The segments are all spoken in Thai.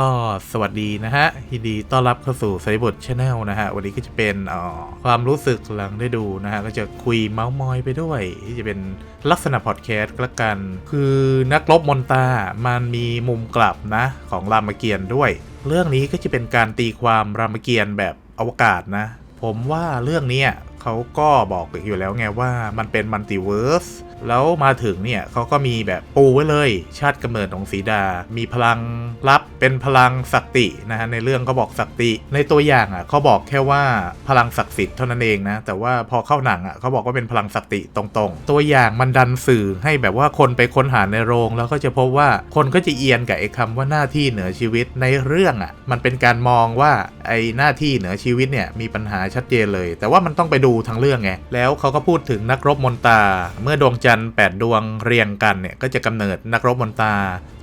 ก็สวัสดีนะฮะยินดีต้อนรับเข้าสู่สายบทชาแนลนะฮะ วันนี้ก็จะเป็นออความรู้สึกหลังได้ดูนะฮะก็จะคุยเมาส์มอยไปด้วย ที่จะเป็นลักษณะพอดแคสต์ละกัน คือนักรบมนตา มันมีมุมกลับนะ ของรามเกียรติ์ด้วย เรื่องนี้ก็จะเป็นการตีความรามเกียรติ์แบบอวกาศนะ ผมว่าเรื่องนี้เขาก็บอกอยู่แล้วไงว่ามันเป็นมัลติเวิร์ส แล้วมาถึงเนี่ยเขาก็มีแบบปูไว้เลย ชาติกำเนิดของสีดา มีพลังลับเป็นพลังศักตินะฮะในเรื่องเขาบอกศักติในตัวอย่างอะเขาบอกแค่ว่าพลังศักดิ์สิทธิ์เท่านั้นเองนะแต่ว่าพอเข้าหนังอะเขาบอกว่าเป็นพลังศักติตรงๆ ตัวอย่างมันดันสื่อให้แบบว่าคนไปค้นหาในโรง แล้วก็จะพบว่าคนก็จะเอียนกับไอ้คำว่าหน้าที่เหนือชีวิตในเรื่องอะมันเป็นการมองว่าไอ้หน้าที่เหนือชีวิตเนี่ยมีปัญหาชัดเจนเลย แต่ว่ามันต้องไปดูทั้งเรื่องไงแล้วเขาก็พูดถึงนักรบมนตาเมื่อดวงจันทร์แปดดวงเรียงกันเนี่ยก็จะกำเนิดนักรบมนตา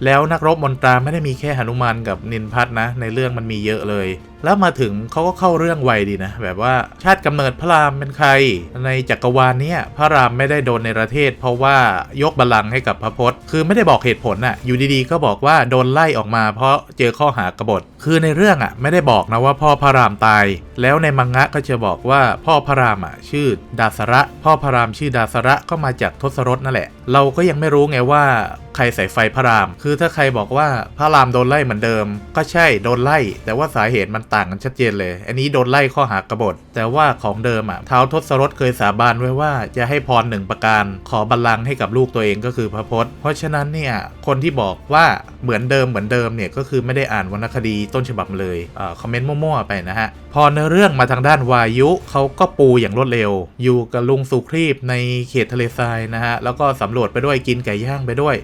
แล้วนักรบมนตราไม่ได้มีแค่หนุมานกับนินพัฒน์นะ ในเรื่องมันมีเยอะเลย แล้วมาถึงเขาก็เข้าเรื่องไวดีนะ แบบว่าชาติกำเนิดพระรามเป็นใคร ในจักรวาลเนี้ยพระรามไม่ได้โดนในประเทศ เพราะว่ายกบัลลังก์ให้กับพระพศคือไม่ได้บอกเหตุผลอะอยู่ดีๆ ก็บอกว่าโดนไล่ออกมา เพราะเจอข้อหากบฏ คือในเรื่องอะไม่ได้บอกนะว่าพ่อพระรามตาย แล้วในมังงะก็จะบอกว่าพ่อพระรามอะชื่อดาสระ พ่อพระรามชื่อดาสระก็มาจากทศรถนั่นแหละ เราก็ยังไม่รู้ไงว่าใครใส่ไฟพระราม คือถ้าใครบอกว่าพระรามโดนไล่เหมือนเดิม ก็ใช่โดนไล่ แต่ว่าสาเหตุมันต่างกันชัดเจนเลย อันนี้โดนไล่ข้อหากบฏ แต่ว่าของเดิมอะเท้าวทศรถเคยสาบานไว้ว่าจะให้พรหนึ่งประการ ขอบัลลังก์ให้กับลูกตัวเองก็คือพระพศเพราะฉะนั้นเนี่ยคนที่บอกว่าเหมือนเดิมเหมือนเดิมเนี่ยก็คือไม่ได้อ่านวรรณคดีต้นฉบับเลยอ่าคอมเมนต์มั่วๆไปนะฮะ พอเนื้อเรื่องมาทางด้านวายุเขาก็ปูอย่างรวดเร็ว อยู่กับลุงสุครีบในเขตทะเลทรายนะฮะ แล้วก็สำรวจไปด้วยกินไก่ย่างไปด้วย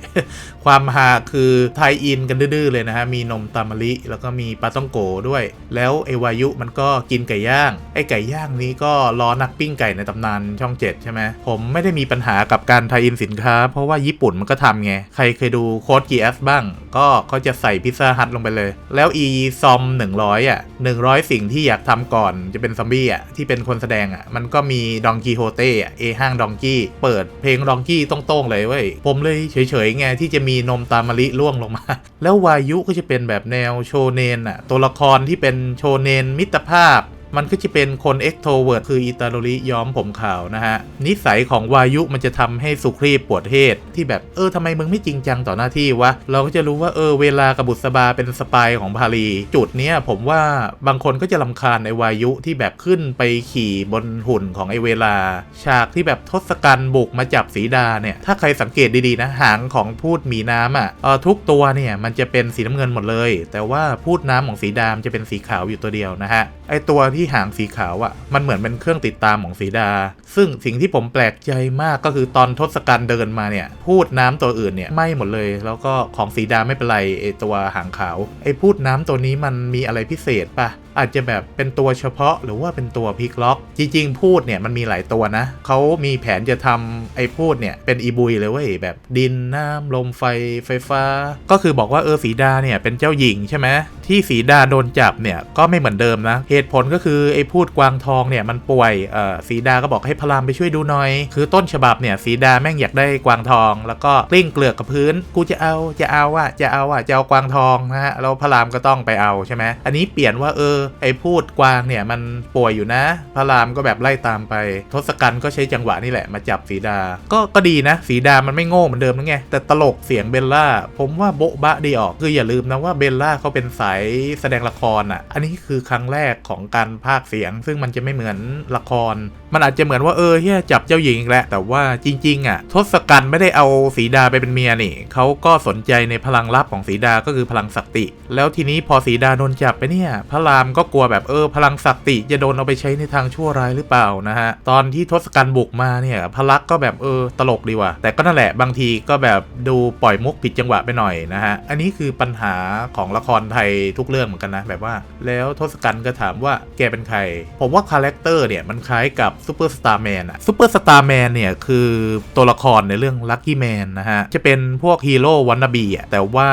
ความฮาคือไทยอินกันดื้อๆเลยนะฮะ มีนมตามะลิ แล้วก็มีปลาต้องโกด้วย แล้วไอ้วายุมันก็กินไก่ย่าง ไอไก่ย่างนี้ก็ล้อนักปิ้งไก่ในตำนานช่องเจ็ดใช่ไหมผมไม่ได้มีปัญหากับการไทยอินสินค้า เพราะว่าญี่ปุ่นมันก็ทำไง ใครเคยดูโค้ดกีแอสบ้าง ก็เขาจะใส่พิซซ่าฮัทลงไปเลย แล้วอีซอม100อะ100 สิ่งที่อยากทำก่อนจะเป็นซอมบี้อะที่เป็นคนแสดงอะมันก็มีดองกีโฮเต้อะเอห้างดองกี้เปิดเพลงดองกี้ตรงๆเลยเว้ย ผมเลยเฉยๆไงที่จะมีนมตามมะลิล่วงลงมา แล้ววายุก็จะเป็นแบบแนวโชเนนอะตัวละครที่เป็นโชเนนมิตรภาพ มันก็จะเป็นคน e x t r o v e r t คืออิตาโดริย้อมผมขาวนะฮะ นิสัยของวายุมันจะทำให้สุครีปวดเทศ ที่แบบเออทำไมมึงไม่จริงจังต่อหน้าที่วะ เราก็จะรู้ว่าเออเวลากับบุษบาเป็นสปายของพาลี จุดเนี้ยผมว่าบางคนก็จะลำคาญไอวายุที่แบบขึ้นไปขี่บนหุ่นของไอเวลา ฉากที่แบบทศกัณฐ์บุกมาจับสีดาเนี่ยถ้าใครสังเกตดีๆนะหางของพูดหมีน้ำอะเออทุกตัวเนี่ยมันจะเป็นสีน้ำเงินหมดเลย แต่ว่าพูดน้ำของสีดามจะเป็นสีขาวอยู่ตัวเดียวนะฮะไอตัวทที่หางสีขาวอะ่ะ มันเหมือนเป็นเครื่องติดตามของสีดา ซึ่งสิ่งที่ผมแปลกใจมากก็คือตอนทศกัณฐ์เดินมาเนี่ย พูดน้ำตัวอื่นเนี่ยไม่หมดเลย แล้วก็ของสีดาไม่เป็นไรไอตัวหางขาวไอพูดน้ำตัวนี้มันมีอะไรพิเศษปะ อาจจะแบบเป็นตัวเฉพาะ หรือว่าเป็นตัวพลิกล็อก จริง ๆ พูดเนี่ยมันมีหลายตัวนะเขามีแผนจะทำไอ้พูดเนี่ยเป็นอีบุยเลยเว้ยแบบดินน้ำลมไฟไฟฟ้า ก็คือบอกว่าเออสีดาเนี่ยเป็นเจ้าหญิงใช่ไหมที่สีดาโดนจับเนี่ยก็ไม่เหมือนเดิมนะ เหตุผลก็คือไอ้พูดกวางทองเนี่ยมันป่วยเออสีดาก็บอกให้พรามไปช่วยดูหน่อย คือต้นฉบับเนี่ยสีดาแม่งอยากได้กวางทอง แล้วก็กลิ้งเกลือกกับพื้น กูจะเอาจะเอาอะจะเอาอะจะเอากวางทองนะฮะแล้วพรามก็ต้องไปเอาใช่ไหมอันนี้เปลี่ยนว่าเออไอ้พูดกวางเนี่ยมันป่วยอยู่นะ พระรามก็แบบไล่ตามไป ทศกัณฐ์ก็ใช้จังหวะนี่แหละมาจับสีดา ก็ก็ดีนะ สีดามันไม่โง่เหมือนเดิมนะไง แต่ตลกเสียงเบลล่า ผมว่าโบ๊ะบะดีออก คืออย่าลืมนะว่าเบลล่าเขาเป็นสายแสดงละครอะ อันนี้คือครั้งแรกของการพากเสียง ซึ่งมันจะไม่เหมือนละครมันอาจจะเหมือนว่าเออเฮียจับเจ้าหญิงอีกแล้วแต่ว่าจริง ๆ อะ ทศกัณฐ์ไม่ได้เอาสีดาไปเป็นเมียนี่เขาก็สนใจในพลังลับของสีดาก็คือพลังศักติ แล้วทีนี้พอสีดาโดนจับไปเนี่ย พระรามก็กลัวแบบเออ พลังศักติจะโดนเอาไปใช้ในทางชั่วร้ายหรือเปล่านะฮะตอนที่ทศกัณฐ์บุกมาเนี่ยพระลักษ์ก็แบบเออตลกดีว่ะแต่ก็นั่นแหละบางทีก็แบบดูปล่อยมุกผิดจังหวะไปหน่อยนะฮะอันนี้คือปัญหาของละครไทยทุกเรื่องเหมือนกันนะแบบว่า แล้วทศกัณฐ์ก็ถามว่าแกเป็นใคร ผมว่าคาแรคเตอร์เนี่ยมันคล้ายกับซูเปอร์สตาร์แมนอะซูเปอร์สตาร์แมนเนี่ย คือตัวละครในเรื่องลั c กี้แมนนะฮะ จะเป็นพวกฮีโร่วันนาบีอะแต่ว่า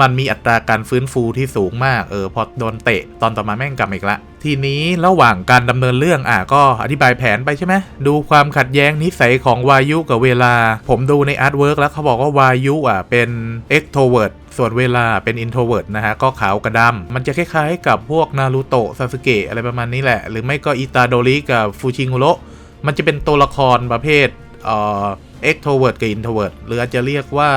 มันมีอัตราการฟื้นฟูที่สูงมาก เออ พอโดนเตะ ตอนต่อมาแม่งกลับอีกละทีนี้ระหว่างการดำเนินเรื่องอะก็อธิบายแผนไปใช่ไหมดูความขัดแย้งนิสัยของวายุกับเวลา ผมดูในอาร์ตเวิร์กแล้วเขาบอกว่าวายุอะเป็น extrovert ส่วนเวลาเป็น introvert นะฮะ ก็ขาวกระดำ มันจะคล้ายๆกับพวกนารูโตะซาสึเกะอะไรประมาณนี้แหละ หรือไม่ก็อิตาโดริกับฟูชิงุโรมันจะเป็นตัวละครประเภทเอ่อ extrovert กับ introvert หรืออาจจะเรียกว่า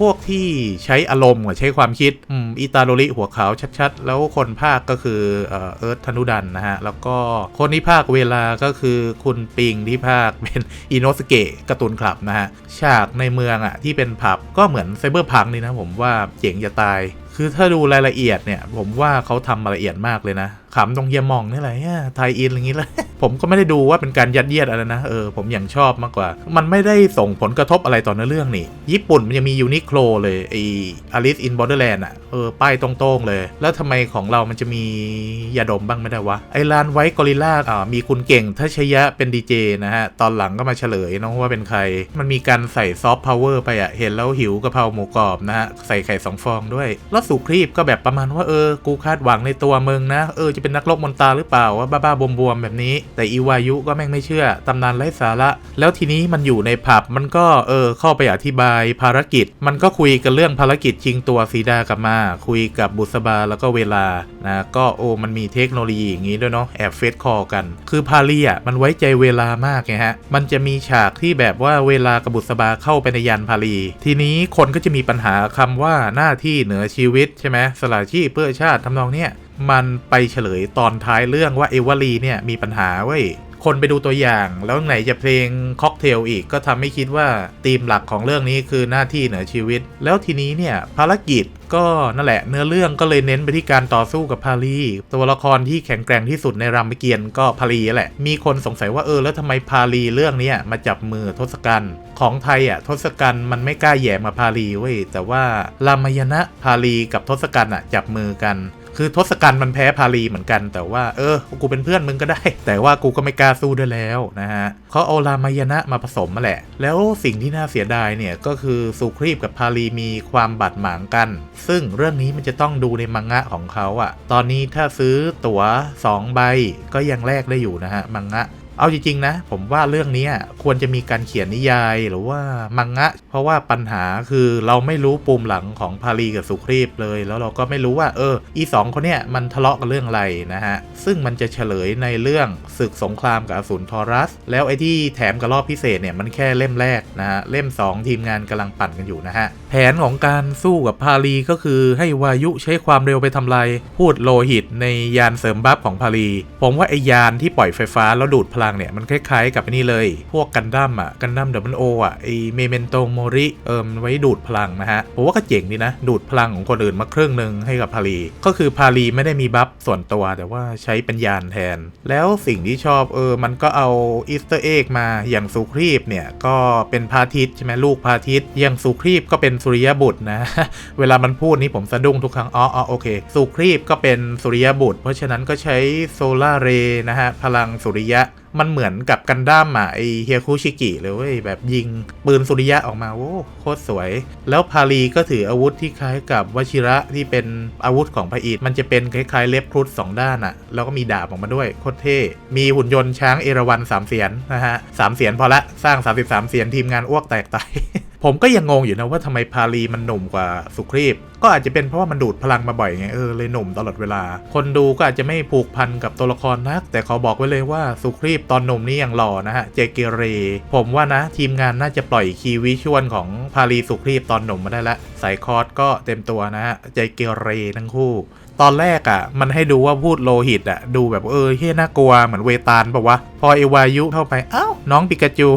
พวกที่ใช้อารมณ์กับใช้ความคิดอืม อิตาโรริหัวขาวชัดๆ แล้วคนภาคก็คือเอ่อเอิร์ธธนุดันนะฮะ แล้วก็คนที่ภาคเวลาก็คือคุณปิงที่ภาคเป็นอินโนสเกะการ์ตูนคลับนะฮะ ฉากในเมืองอะที่เป็นผับก็เหมือนไซเบอร์พังนี่นะผมว่าเจ๋งจะตาย คือถ้าดูรายละเอียดเนี่ยผมว่าเขาทำมาละเอียดมากเลยนะ ขำตรงเฮียมองนี่แหละไทยอินอะไรอย่างงี้เลยผมก็ไม่ได้ดูว่าเป็นการยัดเยียดอะไรนะเออผมอย่างชอบมากกว่า มันไม่ได้ส่งผลกระทบอะไรต่อเนื้อเรื่องนี่ ญี่ปุ่นมันยังมียูนิโคลเลยไอ Alice in Borderland อะเออป้ายตรงๆเลย แล้วทำไมของเรามันจะมียาดมบ้างไม่ได้วะ ไอร้านไว้กอริลล่าอ่ามีคุณเก่งทัชยะเป็นดีเจนะฮะ ตอนหลังก็มาเฉลยเนอะว่าเป็นใคร มันมีการใส่ซอฟต์พาวเวอร์ไปอะเห็นแล้วหิวกะเพราหมูกรอบนะฮะใส่ไข่สองฟองด้วย แล้วสุครีบก็แบบประมาณว่าเออกูคาดหวังในตัวมึงนะเออจะเป็นนักรบมนตราหรือเปล่าว่าบ้าๆบวมๆแบบนี้ แต่อีวายุก็แม่งไม่เชื่อตำนานไร้สาระ แล้วทีนี้มันอยู่ในผับมันก็เออเข้าไปอธิบายภารกิจ มันก็คุยกันเรื่องภารกิจชิงตัวซีดากลับมา คุยกับบุษบาแล้วก็เวลานะก็โอ้มันมีเทคโนโลยีอย่างนี้ด้วยเนาะแอบเฟซคอกัน คือพาลีอะมันไว้ใจเวลามากไงฮะมันจะมีฉากที่แบบว่าเวลากับบุษบาเข้าไปในยานพาลี ทีนี้คนก็จะมีปัญหาคำว่าหน้าที่เหนือชีวิตใช่ไหมสละชีพเพื่อชาติทำนองเนี้ย มันไปเฉลยตอนท้ายเรื่องว่าเอวารีเนี่ยมีปัญหาเว้ยคนไปดูตัวอย่างแล้วไหนจะเพลงค็อกเทลอีกก็ทำให้คิดว่าธีมหลักของเรื่องนี้คือหน้าที่เหนือชีวิต แล้วทีนี้เนี่ยภารกิจก็นั่นแหละเนื้อเรื่องก็เลยเน้นไปที่การต่อสู้กับพาลีตัวละครที่แข็งแกร่งที่สุดในรามเกียรติ์ก็พาลีแหละ มีคนสงสัยว่าเออแล้วทำไมพาลีเรื่องนี้มาจับมือทศกัณฐ์ของไทยอะทศกัณฐ์มันไม่กล้าแย่มาพาลีเว้ยแต่ว่ารามายณะพาลีกับทศกัณฐ์อะจับมือกัน คือทศกัณฐ์มันแพ้พาลีเหมือนกัน แต่ว่าเออ กูเป็นเพื่อนมึงก็ได้ แต่ว่ากูก็ไม่กล้าสู้ด้วยแล้วนะฮะเขาเอารามายณะมาผสมมาแหละ แล้วสิ่งที่น่าเสียดายเนี่ยก็คือสุครีบกับพาลีมีความบาดหมางกัน ซึ่งเรื่องนี้มันจะต้องดูในมังงะของเขาอะตอนนี้ถ้าซื้อตั๋ว2ใบก็ยังแลกได้อยู่นะฮะมังงะ เอาจริงๆนะ ผมว่าเรื่องนี้ควรจะมีการเขียนนิยายหรือว่ามังงะ เพราะว่าปัญหาคือเราไม่รู้ปูมหลังของพาลีกับสุครีบเลย แล้วเราก็ไม่รู้ว่าเออ อีสองคนเนี้ยมันทะเลาะกันเรื่องอะไรนะฮะ ซึ่งมันจะเฉลยในเรื่องศึกสงครามกับอสูรทอรัส แล้วไอ้ที่แถมกับรอบพิเศษเนี่ยมันแค่เล่มแรกนะฮะเล่ม 2 ทีมงานกำลังปั่นกันอยู่นะฮะแผนของการสู้กับพาลีก็คือให้วายุใช้ความเร็วไปทำลายพูดโลหิตในยานเสริมบัฟของพาลีผมว่าไอยานที่ปล่อยไฟฟ้าแล้วดูดพลังเนี่ยมันคล้ายๆกับอ้นี่เลย พวกกันดั้มอะกันดั้มเดบันโออะไอเมเมนโตโมริเอิมไว้ดูดพลังนะฮะผมว่าก็เจ๋งดีนะ ดูดพลังของคนอื่นมาครึ่งหนึ่งให้กับพาลีก็คือพาลีไม่ได้มีบัฟส่วนตัวแต่ว่าใช้เป็นยานแทน แล้วสิ่งที่ชอบเออมันก็เอาอีสเตอร์เอ็กมาอย่างสุครีบเนี่ยก็เป็นพาทิตใช่ไหมลูกพาทิตอย่างสุครีบก็เป็นสุริยบุตรนะ เวลามันพูดนี่ผมสะดุ้งทุกครั้งอ๋ออ๋อโอเคสุครีบก็เป็นสุริยบุตร เพราะฉะนั้นก็ใช้โซลาร์เรนะฮะพลังสุริยะมันเหมือนกับกันดั้มอะไอเฮียคุชิกิเลยเว้ยแบบยิงปืนสุริยะออกมาโอ้โคตรสวย แล้วพาลีก็ถืออาวุธที่คล้ายกับวชิระที่เป็นอาวุธของพระอิฐมันจะเป็นคล้ายๆเล็บครุฑสองด้านอะแล้วก็มีดาบออกมาด้วยโคตรเท่ มีหุ่นยนต์ช้างเอราวัณสามเสียนนะฮะสามเสียนพอละสร้าง 33 เสียนทีมงานอ้วกแตกตายผมก็ยังงงอยู่นะว่าทำไมพาลีมันหนุ่มกว่าสุครีบ ก็อาจจะเป็นเพราะว่ามันดูดพลังมาบ่อยไงเออเลยหนุ่มตลอดเวลา คนดูก็อาจจะไม่ผูกพันกับตัวละครนัก แต่ขอบอกไว้เลยว่าสุครีบตอนหนุ่มนี่ยังหล่อนะฮะเจเกเร ผมว่านะ ทีมงานน่าจะปล่อยคีวิชวลของพาลีสุครีบตอนหนุ่มมาได้ละสายคอร์สก็เต็มตัวนะฮะเจเกเรทั้งคู่ ตอนแรกอะ่ะ มันให้ดูว่าพูดโลหิตอะ่ะ ดูแบบเออเฮ้ยน่ากลัวเหมือนเวตาลปะวะ พอเอวายุเข้าไป อ้าว น้องปิกาจู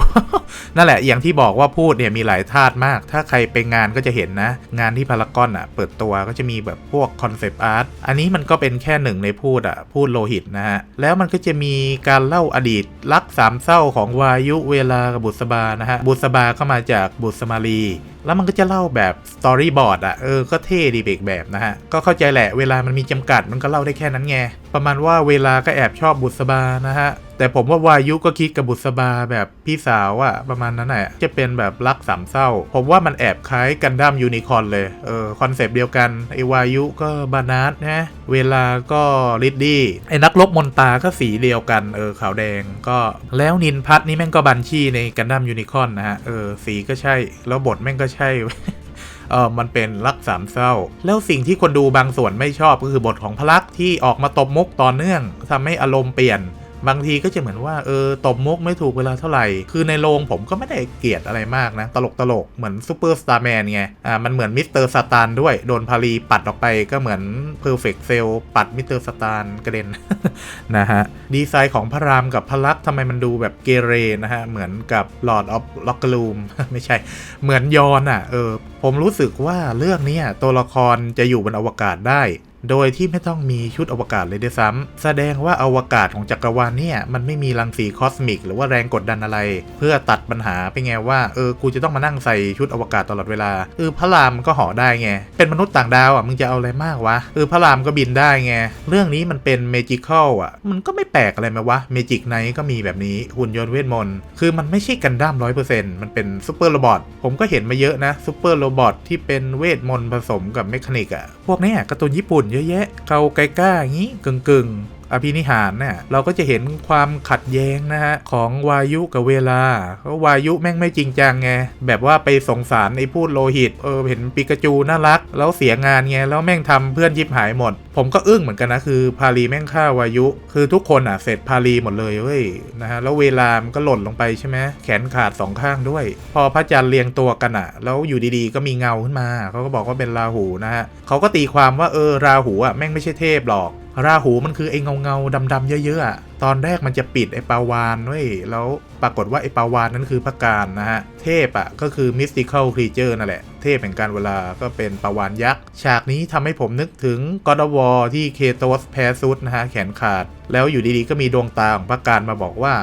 นั่นแหละ อย่างที่บอกว่าพูดเนี่ยมีหลายธาตุมาก ถ้าใครไปงานก็จะเห็นนะ งานที่พารากอนอะ เปิดตัวก็จะมีแบบพวกคอนเซปต์อาร์ต อันนี้มันก็เป็นแค่หนึ่งในพูดอะ พูดโลหิตนะฮะ แล้วมันก็จะมีการเล่าอดีตรักสามเศร้าของวายุเวลากับบุษบานะฮะ บุษบาก็มาจากบุษมาลีแล้วมันก็จะเล่าแบบสตอรี่บอร์ดอะเออ ก็เท่ดีเบกแบบนะฮะ ก็เข้าใจแหละเวลามันมีจำกัดมันก็เล่าได้แค่นั้นไง ประมาณว่าเวลาก็แอบชอบบุษบานะฮะ แต่ผมว่าวายุก็คิดกับบุษบาแบบพี่สาวอะประมาณนั้นแหละจะเป็นแบบรักสามเศร้า ผมว่ามันแอบคล้ายกันดั้มยูนิคอนเลยเออคอนเซปต์เดียวกันไอวายุก็บานาสนะเวลาก็ลิดดี้ไอนักลบมนตาก็สีเดียวกันเออขาวแดงก็แล้วนินพัทนี่แม่งก็บัญชีในกันดั้มยูนิคอนนะฮะเออสีก็ใช่ แล้วบทแม่งก็ใช่เออมันเป็นรักสามเศร้า แล้วสิ่งที่คนดูบางส่วนไม่ชอบก็คือบทของพลักที่ออกมาตบมุกต่อเนื่องทำให้อารมณ์เปลี่ยน บางทีก็จะเหมือนว่าเออตบมุกไม่ถูกเวลาเท่าไหร่ คือในโรงผมก็ไม่ได้เกลียดอะไรมากนะ ตลกตลกเหมือนซูเปอร์สตาร์แมนไง อ่า มันเหมือนมิสเตอร์สตาร์ด้วย โดนพารีปัดออกไปก็เหมือนเพอร์เฟกเซลปัดมิสเตอร์สตาร์กระเด็นนะฮะ ดีไซน์ของพระรามกับพระลักษณ์ทำไมมันดูแบบเกเรนะฮะ เหมือนกับ Lord of l o c k e r o o m ไม่ใช่ เหมือนยอนอะ เออ ผมรู้สึกว่าเรื่องนี้ตัวละครจะอยู่บนอวกาศได้ โดยที่ไม่ต้องมีชุดอวกาศเลยด้วยซ้ำแสดงว่าอวกาศของจักรวาลเนี่ย มันไม่มีรังสีคอสมิก หรือว่าแรงกดดันอะไร เพื่อตัดปัญหาไปไงว่า เออ กูจะต้องมานั่งใส่ชุดอวกาศตลอดเวลา เออพระรามก็ห่อได้ไง เป็นมนุษย์ต่างดาวอะ มึงจะเอาอะไรมากวะ เออพระรามก็บินได้ไง เรื่องนี้มันเป็นเมจิคอลอะ มันก็ไม่แปลกอะไรไหมวะ เมจิกไนก็มีแบบนี้ หุ่นยนต์เวทมนต์ คือมันไม่ใช่กันดั้มร้อยเปอร์เซ็นต์มันเป็นซูเปอร์โรบอท ผมก็เห็นมาเยอะนะซูเปอร์โรบอทที่เป็นเวทมนต์ผสมกับเมคานิกอะ พวกเนี้ยการ์ตูนญี่ปุ่นเยอะแยะเกาไกก้าอย่างงี้กึ่งกึ่งๆ อภินิหารเนี่ยเราก็จะเห็นความขัดแย้งนะฮะของวายุกับเวลาเพราะวายุแม่งไม่จริงจังไงแบบว่าไปสงสารไอ้พูดโลหิตเออเห็นปิกาจูน่ารัก แล้วเสียงานไงแล้วแม่งทำเพื่อนยิบหายหมด ผมก็อึ้งเหมือนกันนะคือพารีแม่งฆ่าวายุ คือทุกคนอะเสร็จพารีหมดเลยเว้ยนะฮะแล้วเวลามันก็หล่นลงไปใช่ไหมแขนขาดสองข้างด้วย พอพระจันทร์เรียงตัวกันอะ แล้วอยู่ดีๆ ก็มีเงาขึ้นมาเขาก็บอกว่าเป็นราหูนะฮะเขาก็ตีความว่าเออราหูอะแม่งไม่ใช่เทพหรอก ราหูมันคือไอ้เงาเงาๆดำๆเยอะๆตอนแรกมันจะปิดไอ้ปาวานเว้ยแล้วปรากฏว่าไอ้ปาวานนั้นคือพระการนะฮะ เทพอะก็คือมิสติคอลครีเจอร์นั่นแหละ เทพแห่งการเวลาก็เป็นปาวานยักษ์ ฉากนี้ทำให้ผมนึกถึงกอดวอที่เคโตสแพ้ซุดนะฮะ แขนขาด แล้วอยู่ดีๆก็มีดวงตาของพระการมาบอกว่า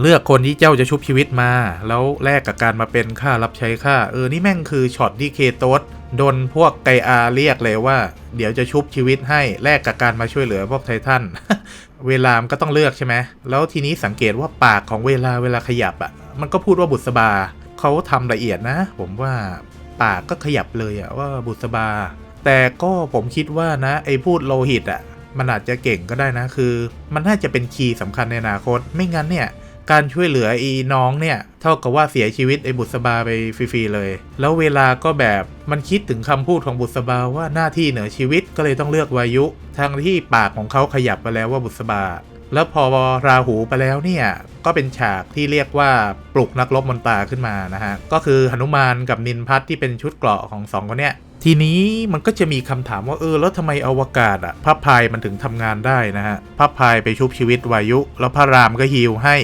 เลือกคนที่เจ้าจะชุบชีวิตมา แล้วแลกกับการมาเป็นข้ารับใช้ข้าเออนี่แม่งคือช็อตที่เคโตสโดนพวกไกอาเรียกเลยว่า เดี๋ยวจะชุบชีวิตให้แลกกับการมาช่วยเหลือพวกไททันเวลามก็ต้องเลือกใช่ไหมแล้วทีนี้สังเกตว่าปากของเวลาเวลาขยับอะ่ะ มันก็พูดว่าบุษบาเขาทำละเอียดนะ ผมว่าปากก็ขยับเลยอะว่าบุษบา แต่ก็ผมคิดว่านะไอ้พูดโลหิตอะ่ะมันอาจจะเก่งก็ได้นะคือ มันน่าจะเป็นคีย์สำคัญในอนาคต ไม่งั้นเนี่ย การช่วยเหลือไอ้น้องเนี่ย เท่ากับว่าเสียชีวิตไอ้บุษบาไปฟรีๆเลย แล้วเวลาก็แบบมันคิดถึงคำพูดของบุษบาว่าหน้าที่เหนือชีวิตก็เลยต้องเลือกวายุทางที่ปากของเขาขยับไปแล้วว่าบุษบา แล้วพอราหูไปแล้วเนี่ย ก็เป็นฉากที่เรียกว่าปลุกนักรบมนตาขึ้นมานะฮะก็คือหนุมานกับนินพัทที่เป็นชุดเกราะของสองคนเนี้ยทีนี้มันก็จะมีคำถามว่าเออแล้วทำไมอวกาศอะพระพายมันถึงทำงานได้นะฮะพระพายไปชุบชีวิตวายุ แล้วพระรามก็ฮีลให้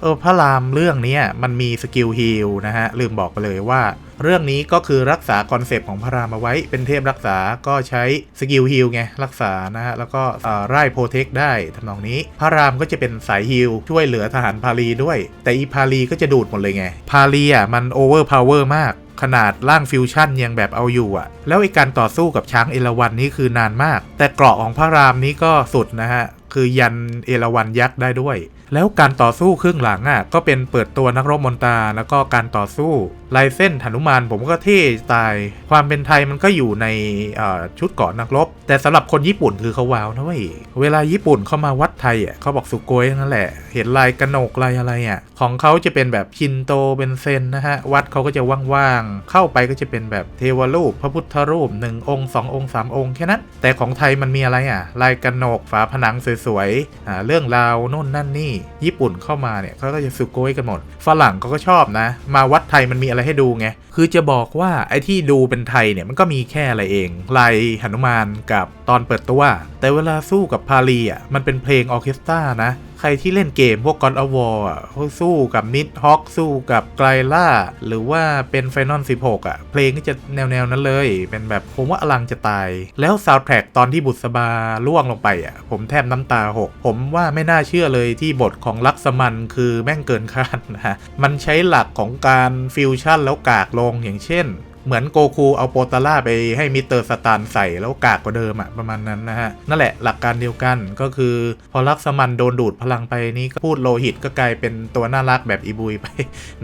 เออพระรามเรื่องนี้มันมีสกิลฮีลนะฮะ ลืมบอกไปเลยว่า เรื่องนี้ก็คือรักษาคอนเซปต์ของพระรามเอาไว้ เป็นเทพรักษาก็ใช้สกิลฮีลไง รักษานะฮะ แล้วก็ไล่โปรเทคได้ทำนองนี้ พระรามก็จะเป็นสายฮีลช่วยเหลือทหารพาลีด้วย แต่อีพาลีก็จะดูดหมดเลยไง พาลีอะมันโอเวอร์พาวเวอร์มากขนาดร่างฟิวชั่นยังแบบเอาอยู่อะแล้วไอการต่อสู้กับช้างเอราวัณนี่คือนานมาก แต่เกราะของพระรามนี้ก็สุดนะฮะ คือยันเอราวัณยักษ์ได้ด้วย แล้วการต่อสู้ครึ่งหลังอะก็เป็นเปิดตัวนักรบมนตาแล้วก็การต่อสู้ลายเส้นหนุมานผมก็เท่ตาย ความเป็นไทยมันก็อยู่ในชุดเกาะนักรบ แต่สำหรับคนญี่ปุ่นคือเขาว้าวนะเว้ยเวลาญี่ปุ่นเข้ามาวัดไทยอะเขาบอกสุโกยนั่นแหละ เห็นลายกระหนกลายอะไรอะของเขาจะเป็นแบบชินโตเป็นเซนนะฮะวัดเขาก็จะว่างๆเข้าไปก็จะเป็นแบบเทวรูป พระพุทธรูปหนึ่งองค์สององค์สามองค์แค่นั้นแต่ของไทยมันมีอะไรอะลายกระหนกฝาผนังสวยๆเรื่องราวโน่นนั่นนี่ญี่ปุ่นเข้ามาเนี่ยเขาก็จะสุโกยกันหมด ฝรั่งเขาก็ชอบนะ มาวัดไทยมันมีอะไรให้ดูไง คือจะบอกว่าไอ้ที่ดูเป็นไทยเนี่ยมันก็มีแค่อะไรเองลายหนุมานกับตอนเปิดตัว แต่เวลาสู้กับพาลีอะมันเป็นเพลงออเคสตรานะ ใครที่เล่นเกมพวก God of War อะพวกสู้กับ Mid Hawk สู้กับไกลล่า หรือว่าเป็น Final 16 อะ เพลงก็จะแนวๆนั้นเลย เป็นแบบผมว่าอลังจะตาย แล้วซาวด์แทร็กตอนที่บุษบาล่วงลงไปอะ ผมแทบน้ำตาหก ผมว่าไม่น่าเชื่อเลยที่บทของลักษมันคือแม่งเกินคาดนะฮะมันใช้หลักของการฟิวชั่นแล้วกากลงอย่างเช่น เหมือนโกคูเอาโปตาร่าไปให้มิสเตอร์สตาร์ใส่แล้วกากกว่าเดิมอะประมาณนั้นนะฮะ นั่นแหละหลักการเดียวกันก็คือ พอลักษมันโดนดูดพลังไปนี่ก็พูดโลหิตก็กลายเป็นตัวน่ารักแบบอีบุยไป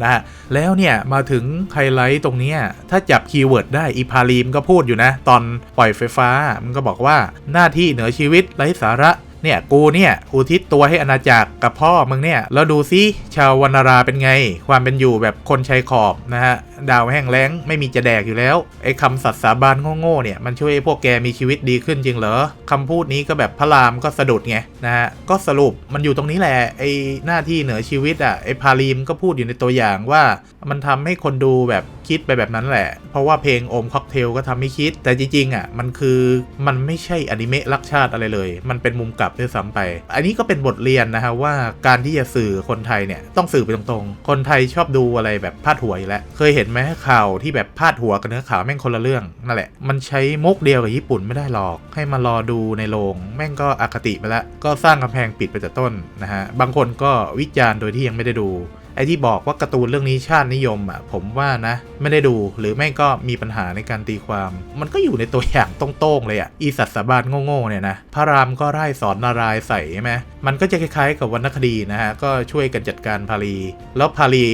นะฮะ แล้วเนี่ยมาถึงไฮไลท์ตรงนี้ถ้าจับคีย์เวิร์ดได้อีพารีมก็พูดอยู่นะ ตอนปล่อยไฟฟ้ามันก็บอกว่าหน้าที่เหนือชีวิตไร้สาระเนี่ยกูเนี่ยอุทิศตัวให้อาณาจักรกับพ่อมึงเนี่ย แล้วดูซิชาววรรณราเป็นไง ความเป็นอยู่แบบคนชายขอบนะฮะดาวแห้งแล้งไม่มีจะแดกอยู่แล้ว ไอ้คำสัตย์สาบานโง่ๆเนี่ย มันช่วยให้พวกแกมีชีวิตดีขึ้นจริงเหรอคำพูดนี้ก็แบบพระรามก็สะดุดไงนะฮะก็สรุปมันอยู่ตรงนี้แหละไอ้หน้าที่เหนือชีวิตอะไอ้พารีมก็พูดอยู่ในตัวอย่างว่า มันทำให้คนดูแบบคิดไปแบบนั้นแหละ เพราะว่าเพลงโอมค็อกเทลก็ทำให้คิด แต่จริงๆอะมันคือมันไม่ใช่อนิเมะรักชาติอะไรเลย มันเป็นมุมกลับด้วยซ้ำไป อันนี้ก็เป็นบทเรียนนะฮะว่าการที่จะสื่อคนไทยเนี่ยต้องสื่อไปตรงๆ คนไทยชอบดูอะไรแบบพาดหัวอยู่แล้วเคยเห็นไหมข่าวที่แบบพาดหัวกับเนื้อข่าวแม่งคนละเรื่องนั่นแหละ มันใช้มุกเดียวกับญี่ปุ่นไม่ได้หรอก ให้มารอดูในโรงแม่งก็อคติไปแล้วก็สร้างกำแพงปิดไปแต่ต้นนะฮะบางคนก็วิจารณ์โดยที่ยังไม่ได้ดู ไอ้ที่บอกว่าการ์ตูนเรื่องนี้ชาตินิยมอะผมว่านะ ไม่ได้ดูหรือไม่ก็มีปัญหาในการตีความ มันก็อยู่ในตัวอย่างตรงๆเลยอะอีสัตว์สบานโง่ๆเนี่ยนะพระรามก็ไล่สอนนารายใส่ใช่ไหมมันก็จะคล้ายๆกับวรรณคดีนะฮะก็ช่วยกันจัดการพาลี แล้วพาลี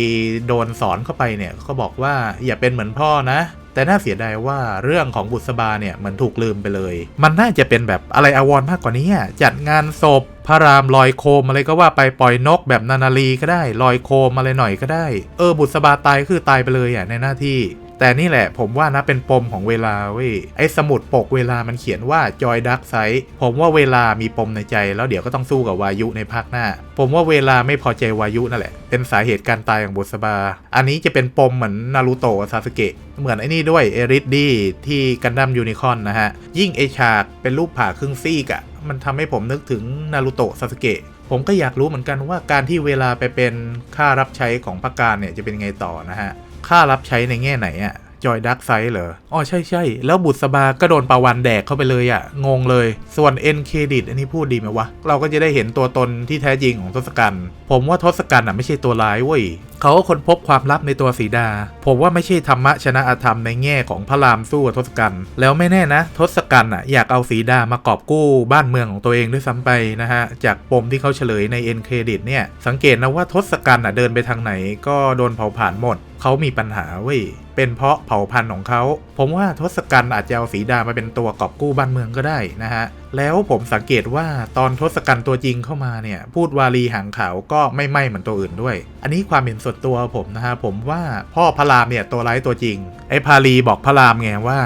โดนสอนเข้าไปเนี่ยเขาบอกว่าอย่าเป็นเหมือนพ่อนะ แต่น่าเสียดายว่าเรื่องของบุษบาเนี่ยเหมันถูกลืมไปเลย มันน่าจะเป็นแบบอะไรอววรณ์มากกว่านี้จัดงานศพพระรามลอยโคมอะไรก็ว่าไปปล่อยนกแบบนานาลีก็ได้ ลอยโคมอะไรหน่อยก็ได้ เออบุษบาตายคือตายไปเลยอะในหน้าที่ แต่นี่แหละผมว่านะเป็นปมของเวลาเว้ยไอ้สมุดปกเวลามันเขียนว่าจอยดักไซผมว่าเวลามีปมในใจ แล้วเดี๋ยวก็ต้องสู้กับวายุในภาคหน้า ผมว่าเวลาไม่พอใจวายุนั่นแหละ เป็นสาเหตุการตายของบุษบา อันนี้จะเป็นปมเหมือนนารูโตะซาสึเกะเหมือนไอ้นี่ด้วยเอริสดี้ที่กันดั้มยูนิคอนนะฮะ ยิ่งไอฉากเป็นรูปผ่าครึ่งซีกอะมันทำให้ผมนึกถึงนารูโตะซาสึเกะผมก็อยากรู้เหมือนกันว่าการที่เวลาไปเป็นค่ารับใช้ของพระการเนี่ยจะเป็นไงต่อนะฮะ ค่ารับใช้ในแง่ไหนอะจอยดักไซเหรอ อ๋อใช่ใช่ แล้วบุษบาก็โดนปาวันแดกเข้าไปเลยอะ่ะ งงเลย ส่วนเอ็นเครดิตอันนี้พูดดีไหมวะ เราก็จะได้เห็นตัวตนที่แท้จริงของทศกัณฐ์ผมว่าทศกัณฐ์อะไม่ใช่ตัวร้ายเว้ย เขาก็ค้นพบความลับในตัวสีดา ผมว่าไม่ใช่ธรรมะชนะอธรรมในแง่ของพระรามสู้กับทศกัณฐ์แล้วไม่แน่นะทศกัณฐ์อะอยากเอาสีดามากอบกู้บ้านเมืองของตัวเองด้วยซ้ำไปนะฮะจากปมที่เขาเฉลยในเอ็นเครดิตเนี่ยสังเกตนะว่าทศกัณฐ์อะเดินไปทางไหนก็โดนเผาผลาญหมด เขามีปัญหาเว้ย เป็นเพราะเผ่าพันธุ์ของเขา ผมว่าทศกัณฐ์อาจจะเอาสีดามาเป็นตัวกอบกู้บ้านเมืองก็ได้นะฮะ แล้วผมสังเกตว่าตอนทศกัณฐ์ตัวจริงเข้ามาเนี่ย พูดวาลีหางขาวก็ไม่ไหม้เหมือนตัวอื่นด้วย อันนี้ความเห็นส่วนตัวผมนะฮะ ผมว่าพ่อพระรามเนี่ยตัวร้ายตัวจริง ไอ้พาลีบอกพระรามไงว่า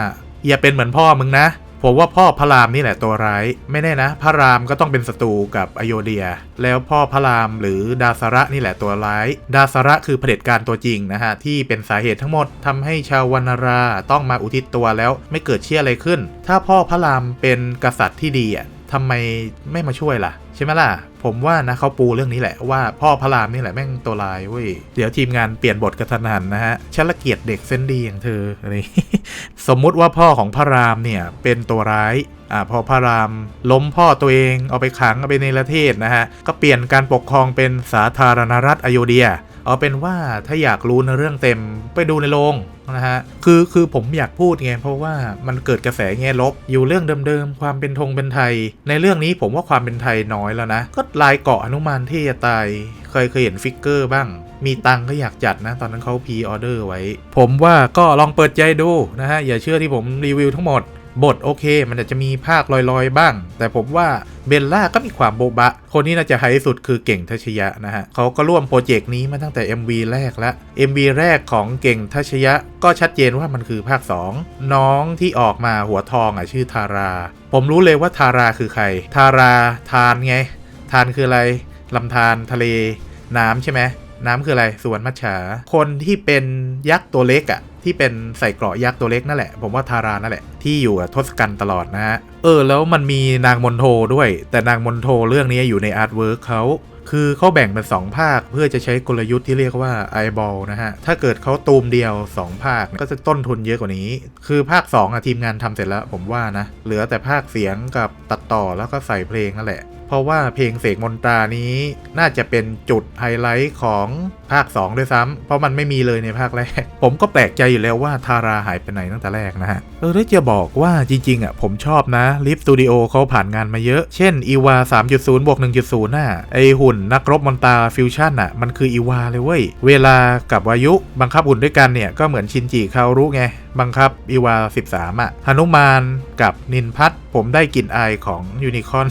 อย่าเป็นเหมือนพ่อมึงนะ ผมว่าพ่อพระรามนี่แหละตัวร้าย ไม่แน่นะ พระรามก็ต้องเป็นศัตรูกับอโยเดีย แล้วพ่อพระรามหรือดาสระนี่แหละตัวร้าย ดาสระคือเผด็จการตัวจริงนะฮะ ที่เป็นสาเหตุทั้งหมดทำให้ชาววรรณราต้องมาอุทิศตัวแล้วไม่เกิดเชี่ยอะไรขึ้น ถ้าพ่อพระรามเป็นกษัตริย์ที่ดีอะ ทำไมไม่มาช่วยล่ะ ใช่ไหมล่ะ ผมว่านะเขาปูเรื่องนี้แหละว่าพ่อพระรามนี่แหละแม่งตัวร้ายเว้ยเดี๋ยวทีมงานเปลี่ยนบทกระทันหันนะฮะฉันละเกียดเด็กเส้นดีอย่างเธออะไรสมมุติว่าพ่อของพระรามเนี่ยเป็นตัวร้ายอ่าพอพระรามล้มพ่อตัวเองเอาไปขังเอาไปในประเทศนะฮะก็เปลี่ยนการปกครองเป็นสาธารณรัฐอโยเดีย เอาเป็นว่าถ้าอยากรู้ในเรื่องเต็มไปดูในโรงนะฮะ คือคือผมอยากพูดไงเพราะว่ามันเกิดกระแสแง่ลบ อยู่เรื่องเดิมๆความเป็นธงเป็นไทย ในเรื่องนี้ผมว่าความเป็นไทยน้อยแล้วนะ ก็ลายเกาะอนุมานที่จะตาย เคยเคยเห็นฟิกเกอร์บ้าง มีตังก็อยากจัดนะ ตอนนั้นเขาพีออเดอร์ไว้ ผมว่าก็ลองเปิดใจดูนะฮะ อย่าเชื่อที่ผมรีวิวทั้งหมด บทโอเค มันอาจจะมีภาคลอยๆ บ้าง แต่ผมว่าเบลล่าก็มีความโบบะ คนที่น่าจะไฮสุดคือเก่งทัชยะนะฮะเขาก็ร่วมโปรเจกต์นี้มาตั้งแต่ MV แรกล้ว MV แรกของเก่งทัชยะ ก็ชัดเจนว่ามันคือภาค 2 น้องที่ออกมาหัวทองอะชื่อทารา ผมรู้เลยว่าทาราคือใคร ทาราทานไง ทานคืออะไรลำธารทะเล น้ำใช่ไหมน้ำคืออะไรสวนมัจฉาคนที่เป็นยักษ์ตัวเล็กอะ่ะ ที่เป็นใส่เกราะยักษ์ตัวเล็กนั่นแหละ ผมว่าทารานั่นแหละ ที่อยู่กับทศกัณฐ์ตลอดนะฮะ เออ แล้วมันมีนางมนโทด้วย แต่นางมนโทเรื่องนี้อยู่ในอาร์ตเวิร์กเขาคือเขาแบ่งเป็น 2 ภาคเพื่อจะใช้กลยุทธ์ที่เรียกว่าไอบอลนะฮะ ถ้าเกิดเขาตูมเดียว 2 ภาคก็จะต้นทุนเยอะกว่านี้ คือภาค 2อะทีมงานทำเสร็จแล้วผมว่านะ เหลือแต่ภาคเสียงกับตัดต่อแล้วก็ใส่เพลงนั่นแหละ เพราะว่าเพลงเสกมนตรานี้น่าจะเป็นจุดไฮไลท์ของาค 2 ด้วยซ้ำเพราะมันไม่มีเลยในภาคแรก ผมก็แปลกใจอยู่แล้วว่าทาราหายไปไหนตั้งแต่แรกนะฮะ เออได้จะบอกว่าจริงๆอะผมชอบนะลิฟสตูดิโอเขาผ่านงานมาเยอะ เช่นอีวา3.0บวก1.0น่ะไอหุ่นนักรบมอนตาฟิวชั่นอะมันคืออีวาเลยเว้ย เวลากับวายุบังคับหุ่นด้วยกันเนี่ยก็เหมือนชินจิคารุไงบังคับอีวา13อะฮนุมานกับนินพัทผมได้กลิ่นอายของยูนิคอน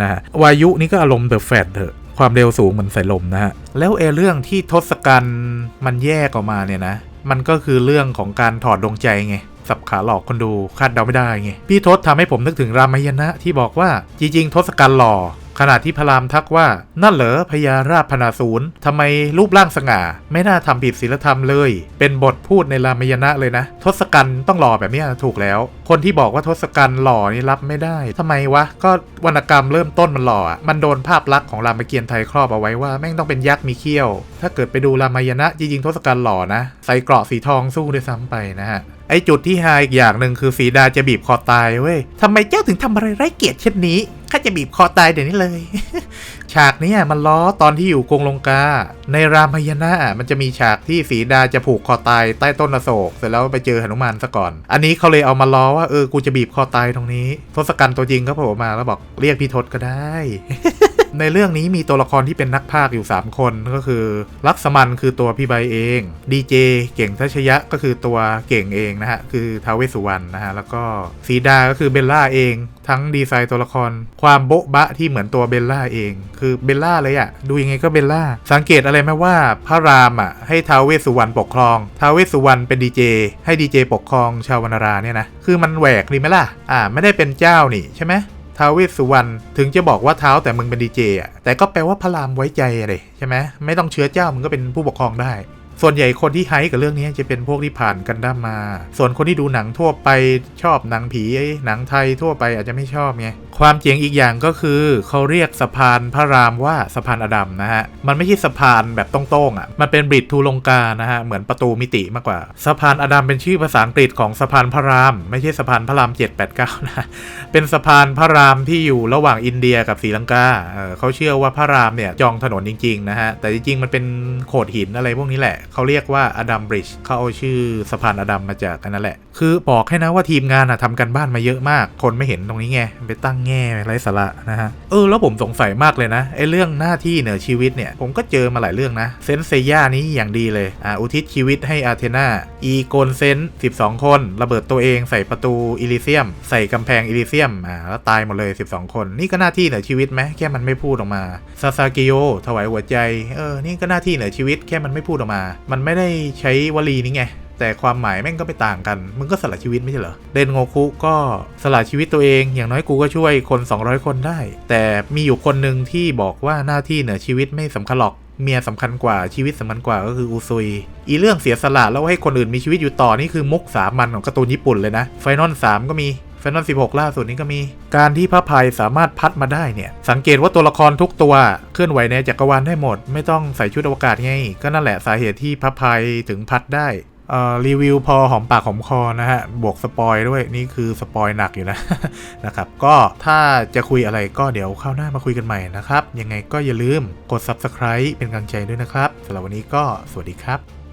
นะฮะวายุนี่ก็อารมณ์เดอะแฟดเถอะ ความเร็วสูงเหมือนสายลมนะฮะ แล้วเอเรื่องที่ทศกัณฐ์มันแยกออกมาเนี่ยนะ มันก็คือเรื่องของการถอดดวงใจไง สับขาหลอกคนดูคาดเดาไม่ได้ไง พี่ทศทำให้ผมนึกถึงรามายณะที่บอกว่าจริงๆทศกัณฐ์หล่อขณะที่พระรามทักว่า นั่นเหรอพญาราพนาศูนย์ทำไมรูปร่างสง่า ไม่น่าทำผิดศีลธรรมเลย เป็นบทพูดในรามายณะเลยนะ ทศกัณฐ์ต้องหล่อแบบนี้ถูกแล้ว คนที่บอกว่าทศกัณฐ์หล่อนี่รับไม่ได้ทำไมวะ ก็วรรณกรรมเริ่มต้นมันหล่อมันโดนภาพลักษณ์ของรามเกียรติ์ไทยครอบเอาไว้ว่าแม่งต้องเป็นยักษ์มีเขี้ยว ถ้าเกิดไปดูรามายณะจริงๆทศกัณฐ์หล่อนะ ใส่เกราะสีทองสู้ด้วยซ้ำไปนะฮะ ไอจุดที่ฮาอีกอย่างหนึ่งคือสีดาจะบีบคอตายเว้ยทำไมเจ้าถึงทำอะไรไร้เกียรติเช่นนี้ข้าจะบีบคอตายเดี๋ยวนี้เลย ฉากนี้มันล้อตอนที่อยู่กรงลงกา ในรามายณะอะมันจะมีฉากที่สีดาจะผูกคอตายใต้ต้นอโศก เสร็จแล้วไปเจอหนุมานซะก่อน อันนี้เขาเลยเอามาล้อว่าเออกูจะบีบคอตายตรงนี้ทศกัณฐ์ตัวจริงก็โผล่มาแล้วบอกเรียกพี่ทศก็ได้ ในเรื่องนี้มีตัวละครที่เป็นนักพากอยู่ 3 คนก็คือ ลักษมันคือตัวพี่ใบเองดีเจเก่งทัชยะก็คือตัวเก่งเองนะฮะ คือทาวเวสุวรรณนะฮะ แล้วก็สีดาก็คือเบลล่าเอง ทั้งดีไซน์ตัวละคร ความโบ๊ะบะที่เหมือนตัวเบลล่าเอง คือเบลล่าเลยอะดูยังไงก็เบลล่า สังเกตอะไรไหมว่าพระรามอะให้ทาวเวสุวรรณปกครองทาวเวสสุวรรณเป็นดีเจให้ดีเจปกครองชาววรรณราเนี่ยนะคือมันแหวกดีไหมล่ะอ่าไม่ได้เป็นเจ้านี่ใช่ไหม ท้าวเวสสุวรรณถึงจะบอกว่าเท้าแต่มึงเป็นดีเจอะแต่ก็แปลว่าพระรามไว้ใจอะเลยใช่ไหมไม่ต้องเชื้อเจ้ามึงก็เป็นผู้ปกครองได้ ส่วนใหญ่คนที่ไฮกับเรื่องนี้จะเป็นพวกที่ผ่านกันด้ามา ส่วนคนที่ดูหนังทั่วไปชอบหนังผีหนังไทยทั่วไปอาจจะไม่ชอบไง ความเจ๋งอีกอย่างก็คือเขาเรียกสะพานพระรามว่าสะพานอดัมนะฮะ มันไม่ใช่สะพานแบบตรงๆอะ มันเป็นบริดทูลงกานะฮะ เหมือนประตูมิติมากกว่า สะพานอดัมเป็นชื่อภาษาอังกฤษของสะพานพระราม ไม่ใช่สะพานพระราม7 8 9นะเป็นสะพานพระรามที่อยู่ระหว่างอินเดียกับศรีลังกาเเขาเชื่อว่าพระรามเนี่ยจองถนนจริงๆนะฮะ แต่จริงๆมันเป็นโขดหินอะไรพวกนี้แหละเขาเรียกว่าอดัมบริดจ์เขาเอาชื่อสะพานอดัมมาจากอันนั้นแหละ คือบอกให้นะว่าทีมงานอะทำกันบ้านมาเยอะมาก คนไม่เห็นตรงนี้ไงไปตั้งแง่ไร้สาระนะฮะเออแล้วผมสงสัยมากเลยนะไอ้เรื่องหน้าที่เหนือชีวิตเนี่ยผมก็เจอมาหลายเรื่องนะเซนเซย่านี้อย่างดีเลยอ่าอุทิศชีวิตให้อาเทนาอีโกนเซน12 คน ระเบิดตัวเองใส่ประตูอิลิเซียม ใส่กำแพงอิลิเซียมอ่าแล้วตายหมดเลย 12 คน นี่ก็หน้าที่เหนือชีวิตไหมแค่มันไม่พูดออกมาซาซากิโยถวายหัวใจเออนี่ก็หน้าที่เหนือชีวิตแค่มันไม่พูดออกมา มันไม่ได้ใช้วลีนี้ไง แต่ความหมายแม่งก็ไม่ต่างกัน มึงก็สละชีวิตไม่ใช่เหรอเดนโงคุก็สละชีวิตตัวเอง อย่างน้อยกูก็ช่วยคน 200 คนได้ แต่มีอยู่คนหนึ่งที่บอกว่าหน้าที่เหนือชีวิตไม่สำคัญหรอกเมียสำคัญกว่าชีวิตสำคัญกว่าก็คืออุซุย อีเรื่องเสียสละแล้วให้คนอื่นมีชีวิตอยู่ต่อนี่คือมุกสามันของการ์ตูนญี่ปุ่นเลยนะไฟนอล3ก็มีไฟนอล16ล่าสุดนี้ก็มี การที่พระภัยสามารถพัดมาได้เนี่ย สังเกตว่าตัวละครทุกตัว เคลื่อนไหวในจักรวาลได้หมด ไม่ต้องใส่ชุดอวกาศไงก็นั่นแหละสาเหตุที่พระภัยถึงพัดได้ รีวิวพอหอมปากหอมคอนะฮะ บวกสปอยด้วยนี่คือสปอยหนักอยู่นะ นะครับ ก็ถ้าจะคุยอะไรก็เดี๋ยวคราวหน้ามาคุยกันใหม่นะครับ ยังไงก็อย่าลืมกด Subscribe เป็นกำลังใจด้วยนะครับสำหรับวันนี้ก็สวัสดีครับ